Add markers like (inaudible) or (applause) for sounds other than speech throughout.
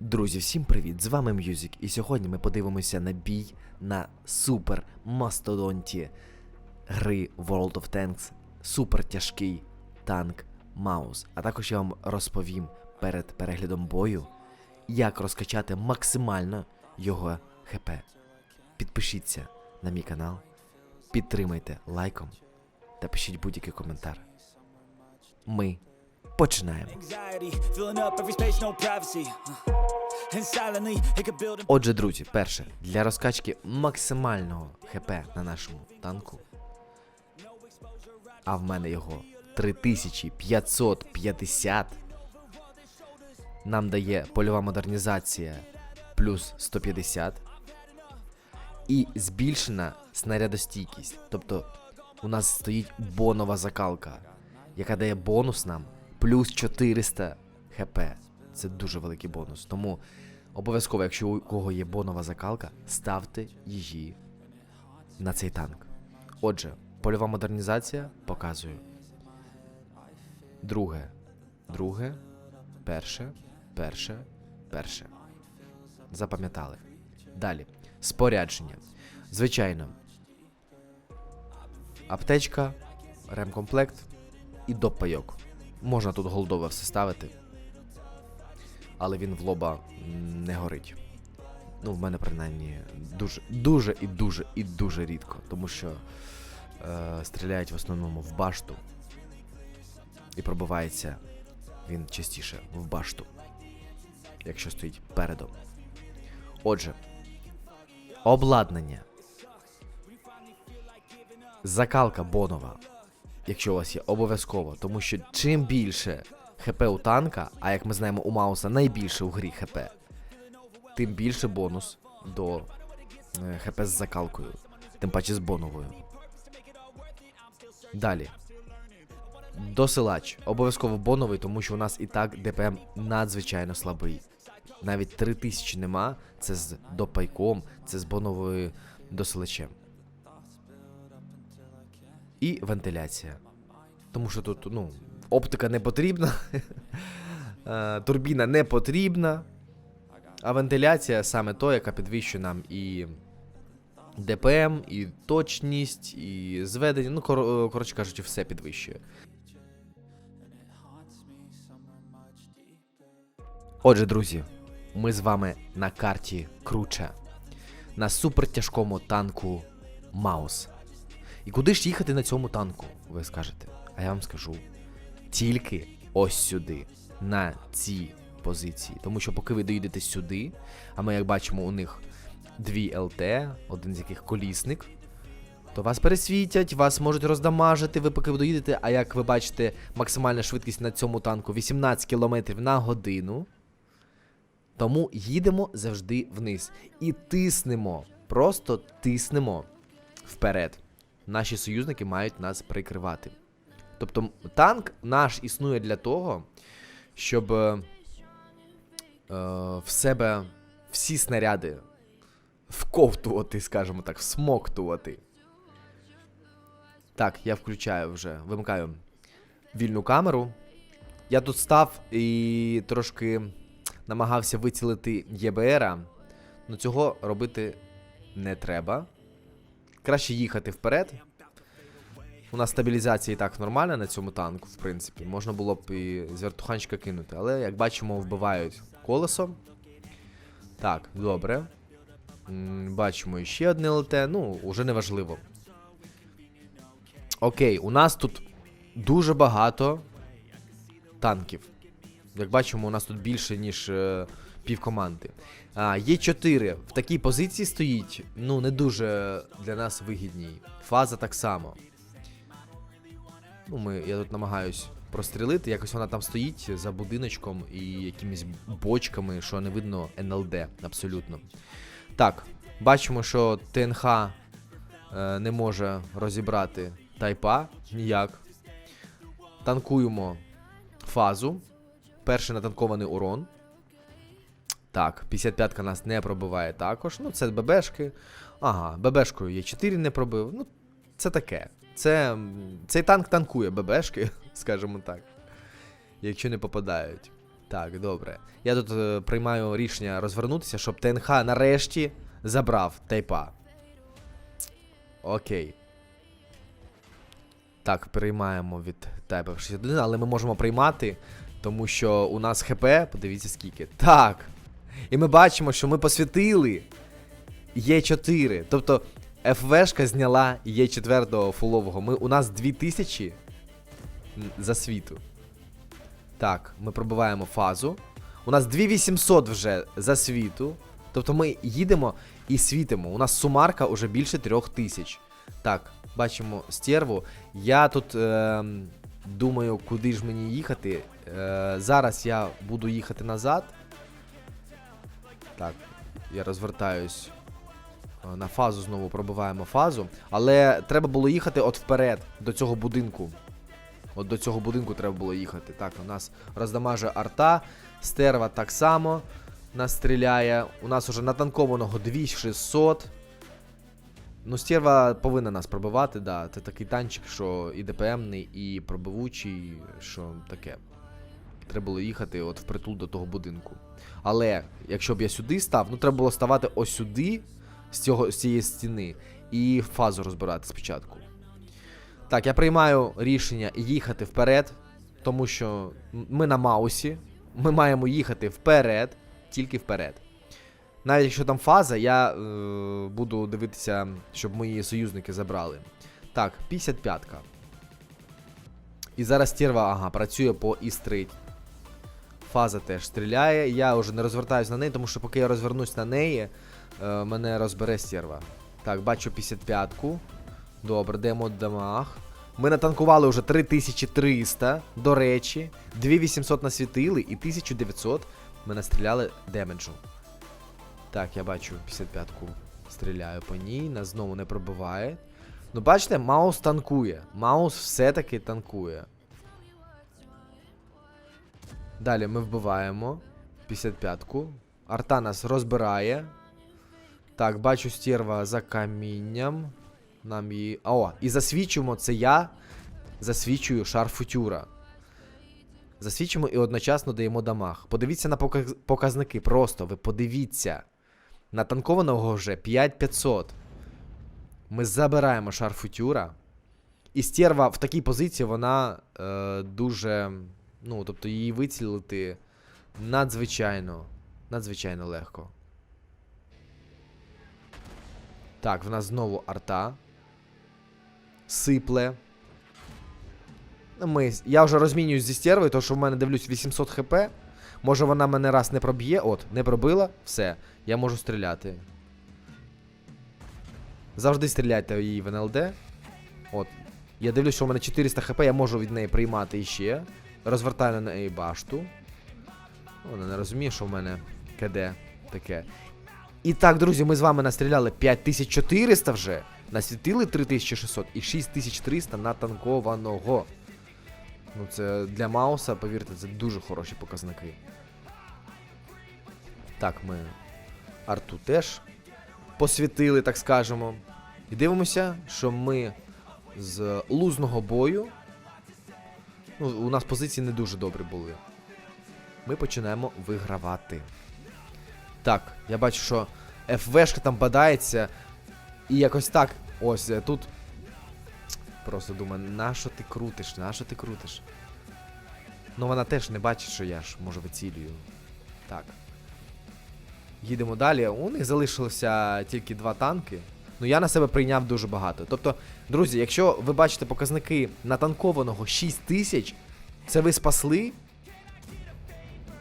Друзі, всім привіт! З вами Мюзік, і сьогодні ми подивимося на бій на супер мастодонті гри World of Tanks, супер тяжкий танк Маус. А також я вам розповім перед переглядом бою, як розкачати максимально його ХП. Підпишіться на мій канал, підтримайте лайком та пишіть будь-який коментар. Ми починаємо. Отже, друзі, перше, для розкачки максимального ХП на нашому танку. А в мене його 3550. Нам дає польова модернізація плюс 150. І збільшена снарядостійкість. Тобто у нас стоїть бонова закалка, яка дає бонус нам плюс 400 хп. Це дуже великий бонус. Тому обов'язково, якщо у кого є бонова закалка, ставте її на цей танк. Отже, польова модернізація показую. Друге, друге, перше, перше, перше. Запам'ятали. Далі. Спорядження. Звичайно. Аптечка, ремкомплект і допайок. Можна тут голдове все ставити. Але він в лоба не горить. Ну, в мене принаймні дуже, дуже і дуже і дуже рідко, тому що е, стріляють в основному в башту. І пробивається він частіше в башту, якщо стоїть передом. Отже, обладнання. Закалка бонова, якщо у вас є, обов'язково, тому що чим більше ХП у танка, а як ми знаємо, у Мауса найбільше у грі ХП, тим більше бонус до е, ХП з закалкою, тим паче з боновою. Далі. Досилач. Обов'язково боновий, тому що у нас і так ДПМ надзвичайно слабий. Навіть 3000 нема, це з допайком, це з боновою досилачем. І вентиляція. Тому що тут, ну, оптика не потрібна, (laughs) е, турбіна не потрібна, а вентиляція саме то, яка підвищує нам і ДПМ, і точність, і зведення. Ну, кор- коротше кажучи, все підвищує. Отже, друзі, ми з вами на карті Круче. На супертяжкому танку Маус. І куди ж їхати на цьому танку, ви скажете? А я вам скажу: тільки ось сюди, на ці позиції. Тому що поки ви доїдете сюди, а ми, як бачимо, у них дві ЛТ, один з яких колісник, то вас пересвітять, вас можуть роздамажити, ви поки ви доїдете, а як ви бачите, максимальна швидкість на цьому танку 18 км на годину. Тому їдемо завжди вниз. І тиснемо, просто тиснемо вперед. Наші союзники мають нас прикривати. Тобто танк наш існує для того, щоб е, е, в себе всі снаряди вковтувати, скажімо так, всмоктувати. Так, я включаю вже, вимикаю вільну камеру. Я тут став і трошки намагався вицілити ЄБРа, але цього робити не треба. Краще їхати вперед. У нас стабілізація і так нормальна на цьому танку, в принципі. Можна було б і з вертуханчика кинути, але як бачимо, вбивають колесо. Так, добре. Бачимо ще одне ЛТ, ну, уже не важливо. Окей, у нас тут дуже багато танків. Як бачимо, у нас тут більше, ніж е, пів команди. А, є 4 в такій позиції стоїть, ну, не дуже для нас вигідній. Фаза так само. Ну, ми, я тут намагаюсь прострілити, якось вона там стоїть за будиночком і якимись бочками, що не видно НЛД абсолютно. Так, бачимо, що ТНХ е, не може розібрати тайпа ніяк. Танкуємо фазу. Перший натанкований урон. Так, 55-ка нас не пробиває також. Ну, це ББшки. Ага, ББшкою є 4 не пробив. Ну, це таке. Це, цей танк танкує ББшки, (laughs) скажімо так. Якщо не попадають. Так, добре. Я тут е, приймаю рішення розвернутися, щоб ТНХ нарешті забрав тайпа. Окей. Так, приймаємо від тайпа 61, але ми можемо приймати, тому що у нас ХП, подивіться скільки. Так. І ми бачимо, що ми посвятили Є4. Тобто ФВшка зняла Є4 фулового. Ми, у нас 2000 м, за світу. Так, ми пробиваємо фазу. У нас 2800 вже за світу. Тобто ми їдемо і світимо. У нас сумарка вже більше 3000. Так, бачимо стерву. Я тут е, думаю, куди ж мені їхати. Е, зараз я буду їхати назад. Так, я розвертаюсь е, на фазу, знову пробиваємо фазу. Але треба було їхати от вперед, до цього будинку. От до цього будинку треба було їхати. Так, у нас роздамажує арта, стерва так само нас стріляє. У нас уже натанкованого 2600. Ну, стерва повинна нас пробивати, да. Це такий танчик, що і ДПМний, і пробивучий, що таке. Треба було їхати от впритул до того будинку. Але якщо б я сюди став, ну треба було ставати ось сюди, з, цього, з цієї стіни, і фазу розбирати спочатку. Так, я приймаю рішення їхати вперед, тому що ми на Маусі. Ми маємо їхати вперед, тільки вперед. Навіть якщо там фаза, я е, буду дивитися, щоб мої союзники забрали. Так, 55-ка. І зараз стерва, ага, працює по І-стрит. Фаза теж стріляє. Я вже не розвертаюсь на неї, тому що поки я розвернусь на неї, е, мене розбере стерва. Так, бачу 55-ку. Добре, даємо дамаг. Ми натанкували вже 3300, до речі. 2800 насвітили і 1900 ми настріляли демеджу. Так, я бачу 55-ку. Стріляю по ній, нас знову не пробиває. Ну, бачите, Маус танкує. Маус все-таки танкує. Далі ми вбиваємо 55-ку. Арта нас розбирає. Так, бачу стерва за камінням. Нам її. А, О, і засвічуємо це я. Засвічую шар футюра. Засвічуємо і одночасно даємо дамаг. Подивіться на показ- показники. Просто ви подивіться. Натанкованого вже 5500. Ми забираємо шар футюра. І стерва в такій позиції вона е, дуже. Ну, тобто її вицілити надзвичайно. Надзвичайно легко. Так, в нас знову арта. Сипле. Ну, Ми, я вже розмінююсь зі стервою, тому що в мене дивлюсь 800 хп. Може вона мене раз не проб'є. От, не пробила, все. Я можу стріляти. Завжди стріляйте її в НЛД. От. Я дивлюсь, що в мене 400 хп, я можу від неї приймати іще. Розвертаю на неї башту. Вона не розуміє, що в мене КД таке. І так, друзі, ми з вами настріляли 5400 вже. Насвітили 3600 і 6300 натанкованого. Ну, це для Мауса, повірте, це дуже хороші показники. Так, ми арту теж посвітили, так скажемо. І дивимося, що ми з лузного бою. Ну, у нас позиції не дуже добрі були. Ми починаємо вигравати. Так, я бачу, що ФВшка там бадається. І якось так. Ось е, тут. Просто думаю, на що ти крутиш, на що ти крутиш? Ну вона теж не бачить, що я ж може вицілюю. Так. Їдемо далі. У них залишилося тільки два танки. Ну я на себе прийняв дуже багато. Тобто, друзі, якщо ви бачите показники натанкованого 6000, це ви спасли.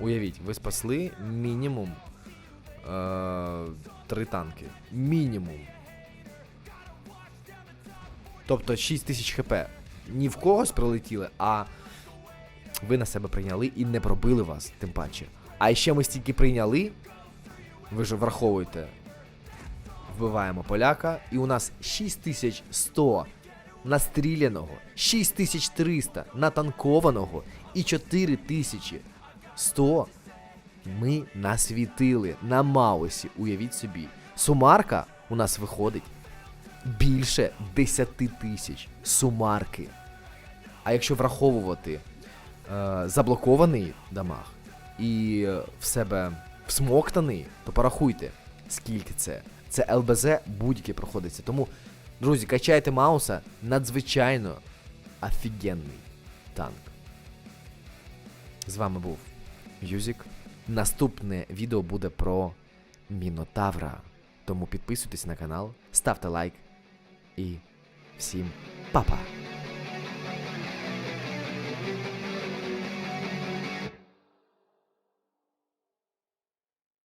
Уявіть, ви спасли мінімум е- три танки. Мінімум. Тобто 6 тисяч хп. Ні в когось прилетіли, а ви на себе прийняли і не пробили вас, тим паче. А ще ми стільки прийняли. Ви ж враховуєте. Вбиваємо поляка, і у нас 6100 настріляного, 6300 натанкованого і 4100 ми насвітили на Маусі. Уявіть собі. Сумарка у нас виходить більше 10 тисяч сумарки. А якщо враховувати е, заблокований дамаг і е, в себе всмоктаний, то порахуйте, скільки це. Це ЛБЗ будь-яке проходиться. Тому, друзі, качайте Мауса надзвичайно офігенний танк. З вами був Юзік. Наступне відео буде про Мінотавра. Тому підписуйтесь на канал, ставте лайк і всім па-па!